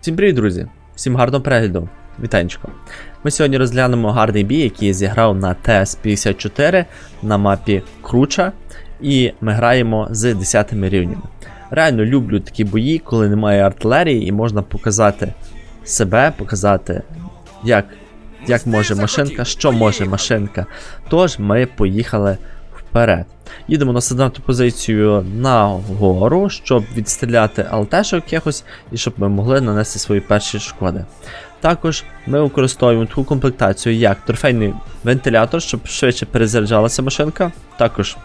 Всім привіт, друзі! Всім гарного перегляду! Вітанечко! Ми сьогодні розглянемо гарний бій, який я зіграв на ТС-54 на мапі Круча, і ми граємо з 10 рівнями. Реально люблю такі бої, коли немає артилерії, і можна показати себе, показати, як, як може машинка, що може машинка. Тож ми поїхали вперед. Їдемо на сигнату позицію на гору, щоб відстріляти алтешок якихось і щоб ми могли нанести свої перші шкоди. Також ми використовуємо таку комплектацію, як трофейний вентилятор, щоб швидше перезаряджалася машинка, також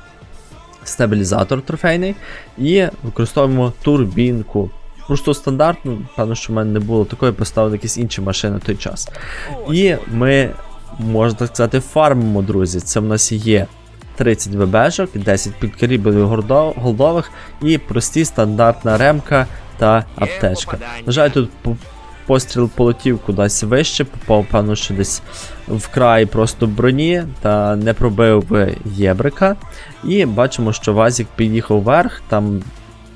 стабілізатор трофейний, і використовуємо турбінку. Просто стандартно, певно, що в мене не було такої, поставили якісь інші машини на той час. І ми, можна так сказати, фармимо, друзі. Це в нас є 30 ВБшок, 10 підкарібелів голдових і прості стандартна ремка та аптечка. На жаль, тут постріл полетів кудись вище, попав, певно, що десь в просто броні та не пробив єбрика. І бачимо, що Вазік під'їхав вверх, там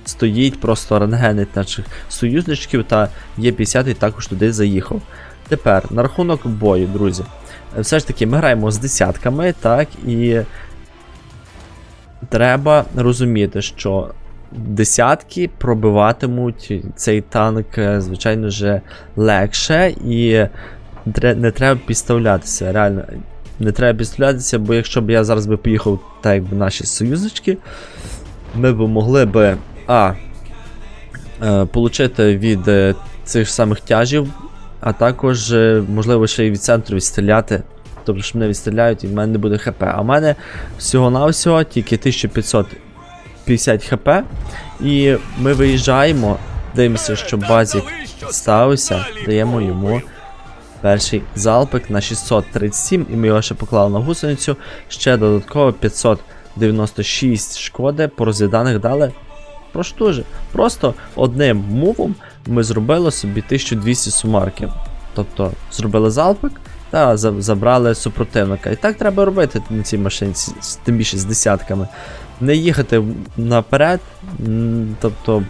стоїть просто рентгенить наших союзничків, та Є50 також туди заїхав. Тепер на рахунок бою, друзі. Все ж таки, ми граємо з десятками, так, і треба розуміти, що десятки пробиватимуть цей танк, е, звичайно ж, легше, і не треба підставлятися. Реально, не треба підставлятися, бо якщо б я зараз би поїхав, так якби наші союзнички, ми б могли би А. Е, получити від е, цих самих тяжів, а також, можливо, ще й від центру відстріляти. Тобто, що мене відстріляють і в мене не буде хп. А в мене всього-навсього тільки 1550 хп. І ми виїжджаємо, дивимося, що базік ставився, даємо йому перший залпик на 637, і ми його ще поклали на гусеницю. Ще додатково 596 шкоди по розвіданих дали. Просто дуже. Просто одним мувом ми зробили собі 1200 сумарків. Тобто зробили залпик та забрали супротивника. І так треба робити на цій машинці, тим більше з десятками. Не їхати наперед, тобто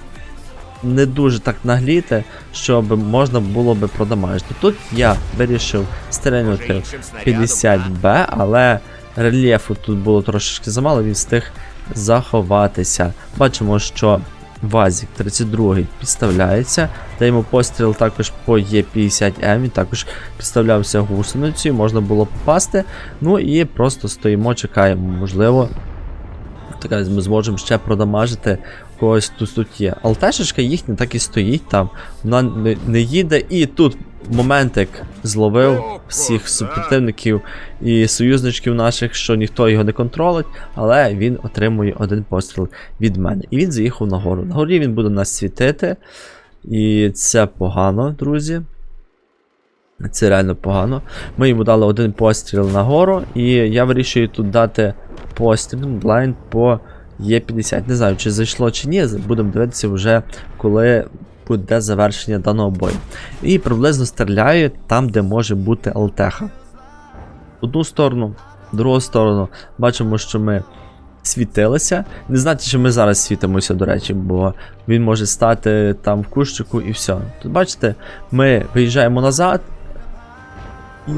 не дуже так нагліти, щоб можна було би продамажити. Тут я вирішив стрельнути 50Б, але рельєфу тут було трошечки замало, він встиг заховатися. Бачимо, що Вазік 32 підставляється. Даємо постріл також по Є50М, він також підставлявся гусеницею, можна було попасти. Ну і просто стоїмо, чекаємо, можливо. Така ми зможемо ще продамажити когось тут тут є. Алтешечка їхня так і стоїть там, вона не, не їде, і тут моментик зловив всіх супротивників і союзничків наших, що ніхто його не контролить, але він отримує один постріл від мене. І він заїхав на гору. На горі він буде нас світити. І це погано, друзі. Це реально погано. Ми йому дали один постріл на гору, і я вирішую тут дати постріл блайнд по Є50. Не знаю, чи зайшло чи ні. Будемо дивитися вже, коли буде завершення даного бою. І приблизно стріляю там, де може бути алтеха. Одну сторону, другу сторону. Бачимо, що ми світилися. Не знати, що ми зараз світимося, до речі, бо він може стати там в кущику і все. Тут бачите, ми виїжджаємо назад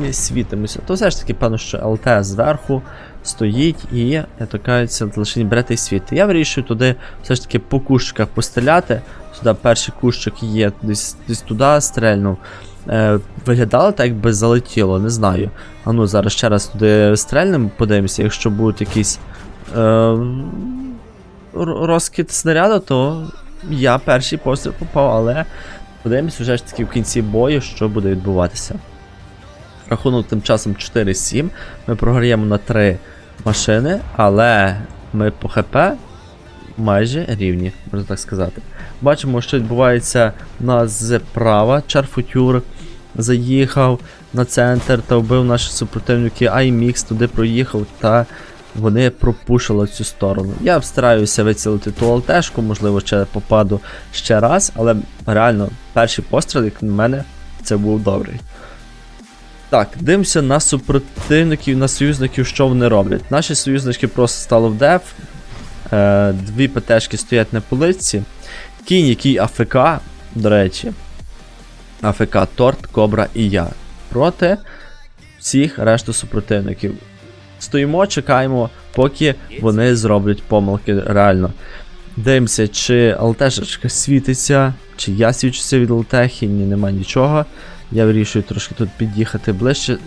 і світимося. То все ж таки, певно, що ЛТ зверху стоїть і, я так кажуть, лише берете і світи. Я вирішую туди все ж таки по кущиках постріляти. Сюди перший кущик є, десь, десь туди стрельнув. Е, виглядало так, якби залетіло, не знаю. А ну зараз ще раз туди стрельнемо, подивимося, якщо будуть якісь е, розкид снаряду, то я перший постріл попав, але подивимось вже ж таки в кінці бою, що буде відбуватися. Рахунок тим часом 4-7. Ми програємо на 3 машини, але ми по ХП майже рівні, можна так сказати. Бачимо, що відбувається у нас зправа. Чарфутюр заїхав на центр та вбив наші супротивники. iMix туди проїхав та вони пропушили цю сторону. Я стараюся вицілити ту алтешку, можливо, ще попаду ще раз, але реально перший постріл, як на мене, це був добрий. Так, дивимося на супротивників, на союзників, що вони роблять. Наші союзнички просто стали в деф. Е, дві ПТшки стоять на полиці. Кінь, який АФК, до речі. АФК Торт, Кобра і я. Проти всіх решту супротивників. Стоїмо, чекаємо, поки вони зроблять помилки реально. Дивимося, чи ЛТшечка світиться, чи я свічуся від ЛТхи, ні, нема нічого. Я вирішую трошки тут під'їхати ближче,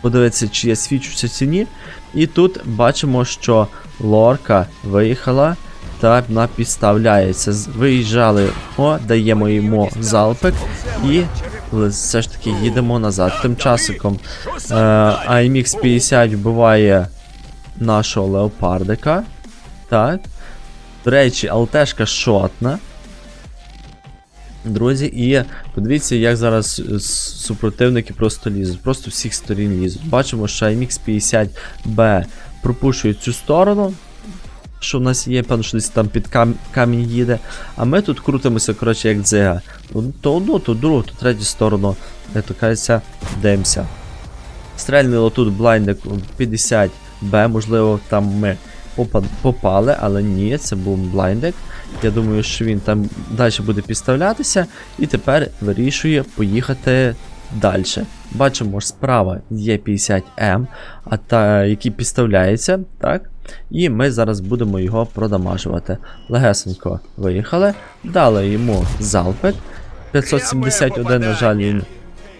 подивитися, чи я свічуся чи ні. І тут бачимо, що лорка виїхала та вона підставляється. Виїжджали, о, даємо йому залпик і все ж таки їдемо назад. Тим часиком е, IMX 50 вбиває нашого леопардика. Так. До речі, алтешка шотна. Друзі, і подивіться, як зараз е, супротивники просто лізуть. Просто всіх сторін лізуть. Бачимо, що IMX 50B пропушує цю сторону. Що в нас є, певно, що десь там під кам- камінь їде. А ми тут крутимося, коротше, як дзига. Ну, То одну, то другу, то третю сторону, як то кажеться, дивимося. Стрельнило тут блайндик 50Б, можливо, там ми попали, але ні, це був блайндик. Я думаю, що він там далі буде підставлятися і тепер вирішує поїхати далі. Бачимо ж справа є 50М, а та, який підставляється, так? І ми зараз будемо його продамажувати. Легесенько виїхали, дали йому залпик. 571, на жаль, він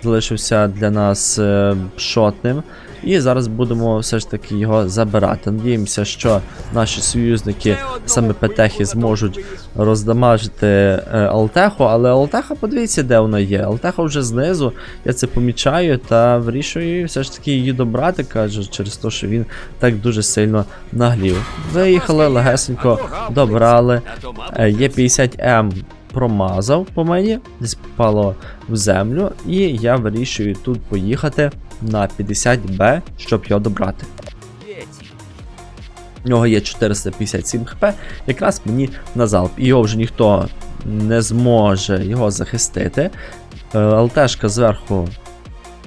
залишився для нас е, шотним. І зараз будемо все ж таки його забирати. Надіємося, що наші союзники, саме Петехи, зможуть роздамажити е, Алтеху, але Алтеха, подивіться, де вона є. Алтеха вже знизу, я це помічаю та вирішую все ж таки її добрати, каже, через те, що він так дуже сильно наглів. Виїхали легесенько, добрали. Е, Є 50М промазав по мені, десь попало в землю, і я вирішую тут поїхати на 50Б, щоб його добрати. У нього є 457 хп, якраз мені на залп. Його вже ніхто не зможе його захистити. Е, ЛТшка зверху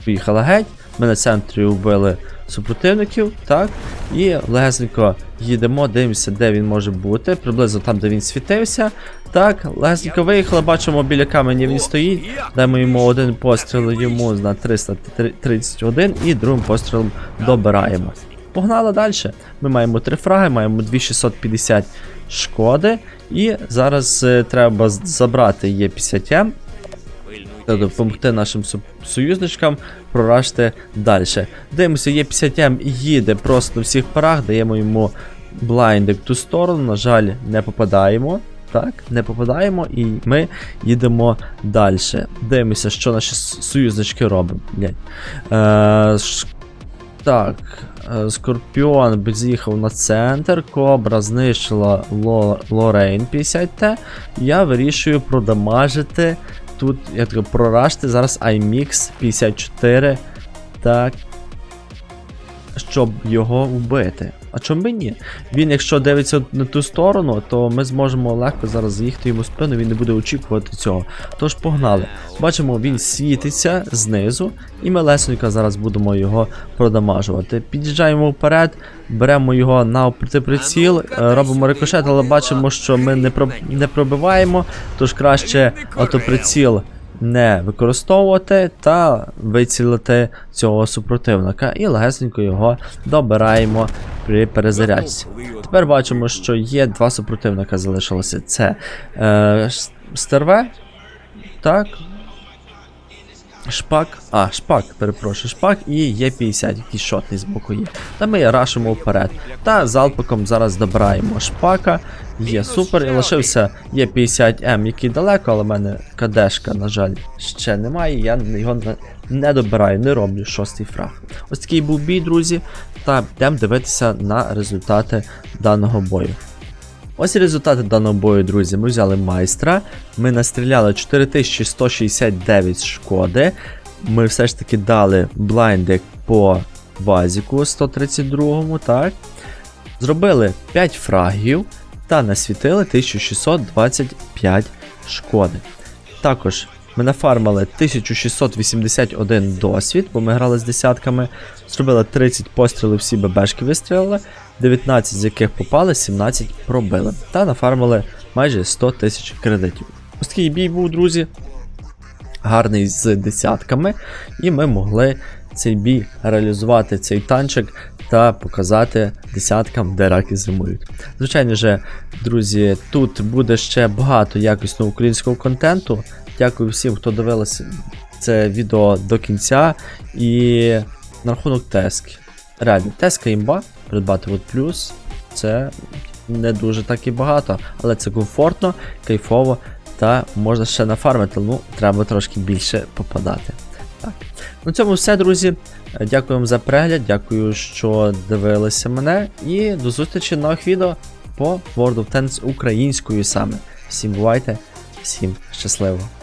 поїхала геть. Ми на центрі вбили супротивників, так. І легесенько їдемо, дивимося, де він може бути. Приблизно там, де він світився. Так, легесенько виїхали, бачимо біля каменя він стоїть. Даємо йому один постріл йому на 331 і другим пострілом добираємо. Погнали далі. Ми маємо три фраги, маємо 2650 шкоди. І зараз е, треба забрати Є50М та допомогти нашим союзничкам прорашти далі. Дивимося, є 50М їде просто в всіх парах, даємо йому блайндик ту сторону, на жаль, не попадаємо. Так, не попадаємо, і ми їдемо далі. Дивимося, що наші союзнички роблять. Е, ш- так, е, Скорпіон з'їхав на центр, Кобра знищила Ло- Лорейн 50Т. Я вирішую продамажити тут, я так проражте, зараз iMix 54. Так. Щоб його вбити. А чому би ні? Він, якщо дивиться на ту сторону, то ми зможемо легко зараз заїхати йому спину, він не буде очікувати цього. Тож погнали. Бачимо, він світиться знизу, і ми лесенько зараз будемо його продамажувати. Під'їжджаємо вперед, беремо його на приціл, робимо рикошет, але бачимо, що ми не, про... не пробиваємо, тож краще автоприціл не використовувати та вицілити цього супротивника і легесенько його добираємо при перезарядці. Тепер бачимо, що є два супротивника залишилося. Це е, Стерве, так. Шпак, а, шпак, перепрошую, шпак і є 50, який шотний з боку є. Та ми рашимо вперед. Та залпиком зараз добираємо шпака. Є супер, і лишився є 50М, який далеко, але в мене кадешка, на жаль, ще немає. Я його не добираю, не роблю шостий фраг. Ось такий був бій, друзі. Та йдемо дивитися на результати даного бою. Ось і результати даного бою, друзі. Ми взяли майстра, ми настріляли 4169 шкоди. Ми все ж таки дали блайндик по вазіку 132, так. Зробили 5 фрагів та насвітили 1625 шкоди. Також ми нафармили 1681 досвід, бо ми грали з десятками. Зробили 30 пострілів, всі ББшки вистрілили, 19 з яких попали, 17 пробили. Та нафармили майже 100 тисяч кредитів. Ось такий бій був, друзі. гарний з десятками, і ми могли цей бій реалізувати цей танчик та показати десяткам, де раки зимують. Звичайно же, друзі, тут буде ще багато якісного українського контенту. Дякую всім, хто дивилися це відео до кінця. І на рахунок тески. Реально, теска імба, придбати от плюс. Це не дуже так і багато, але це комфортно, кайфово та можна ще нафармити, ну треба трошки більше попадати. Так. На цьому все, друзі. Дякую вам за перегляд, дякую, що дивилися мене. І до зустрічі в нових відео по World of Tanks українською саме. Всім бувайте, всім щасливо!